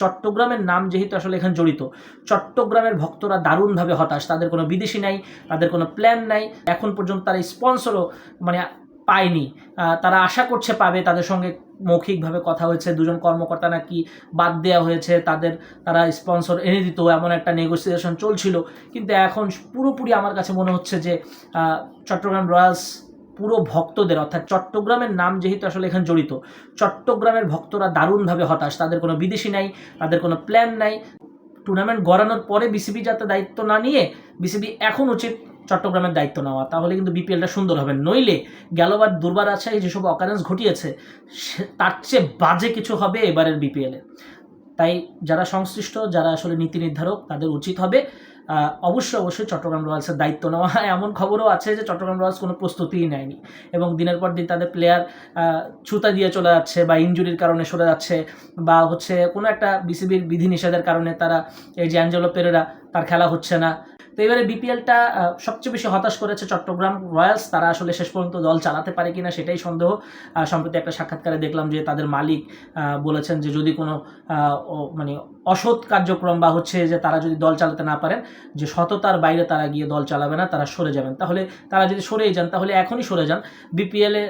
চট্টগ্রামের নাম যেহেতু আসলে এখানে জড়িত, চট্টগ্রামের ভক্তরা দারুণভাবে হতাশ। তাদের কোনো বিদেশি নাই, তাদের কোনো প্ল্যান নাই। এখন পর্যন্ত তারা স্পন্সরও মানে পায়নি। তারা আশা করছে পাবে, তাদের সঙ্গে মৌখিকভাবে কথা হয়েছে, দুজন কর্মকর্তা নাকি বাদ দেওয়া হয়েছে, তাদের তারা স্পন্সর এনে দিত, এমন একটা নেগোসিয়েশন চলছিল। কিন্তু এখন পুরোপুরি আমার কাছে মনে হচ্ছে যে চট্টগ্রাম রয়্যালস পুরো ভক্তদের, অর্থাৎ চট্টগ্রামের নাম যেহেতু আসলে এখানে জড়িত, চট্টগ্রামের ভক্তরা দারুণভাবে হতাশ। তাদের কোনো বিদেশি নাই, তাদের কোনো প্ল্যান নাই। টুর্নামেন্ট গড়ানোর পরে বিসিবি যাতে দায়িত্ব না নিয়ে বিসিবি এখন উচিত চট্টগ্রামের দায়িত্ব নেওয়া। তাহলে কিন্তু বিপিএলটা সুন্দর হবে। নইলে গেলবার দুর্বার আছে যেসব অকারেন্স ঘটিয়েছে তার চেয়ে বাজে কিছু হবে এবারের বিপিএলে তাই যারা সংশ্লিষ্ট, যারা আসলে নীতি নির্ধারক, তাদের উচিত হবে অবশ্যই অবশ্যই চট্টগ্রাম রয়্যালসের দায়িত্ব নেওয়া। হয় এমন খবরও আছে যে চট্টগ্রাম রয়্যালস কোনো প্রস্তুতিই নেয়নি এবং দিনের পর দিন তাদের প্লেয়ার ছুতা দিয়ে চলে যাচ্ছে বা ইঞ্জুরির কারণে সরে যাচ্ছে বা হচ্ছে কোনো একটা বিসিবির বিধিনিষেধের কারণে তারা এই যে অ্যাঞ্জেলো পেরেরা তার খেলা হচ্ছে না। তো এবারে বিপিএলটা সবচেয়ে বেশি হতাশ করেছে চট্টগ্রাম রয়্যালস। তারা আসলে শেষ পর্যন্ত দল চালাতে পারে কিনা সেটাই সন্দেহ। সম্প্রতি একটা সাক্ষাৎকারে দেখলাম যে তাদের মালিক বলেছেন যে যদি কোনো মানে অসৎ কার্যক্রম বা হচ্ছে যে তারা যদি দল চালাতে না পারেন, যে সততার বাইরে তারা গিয়ে দল চালাবে না, তারা সরে যাবেন। তাহলে তারা যদি সরেই যান, তাহলে এখনই সরে যান। বিপিএলে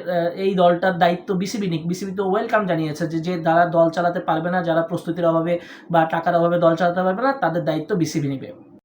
এই দলটার দায়িত্ব বিসিবি নিক। বিসিবি তো ওয়েলকাম জানিয়েছে যে যে যারা দল চালাতে পারবে না, যারা প্রস্তুতির অভাবে বা টাকার অভাবে দল চালাতে পারবে না, তাদের দায়িত্ব বিসিবি নেবে।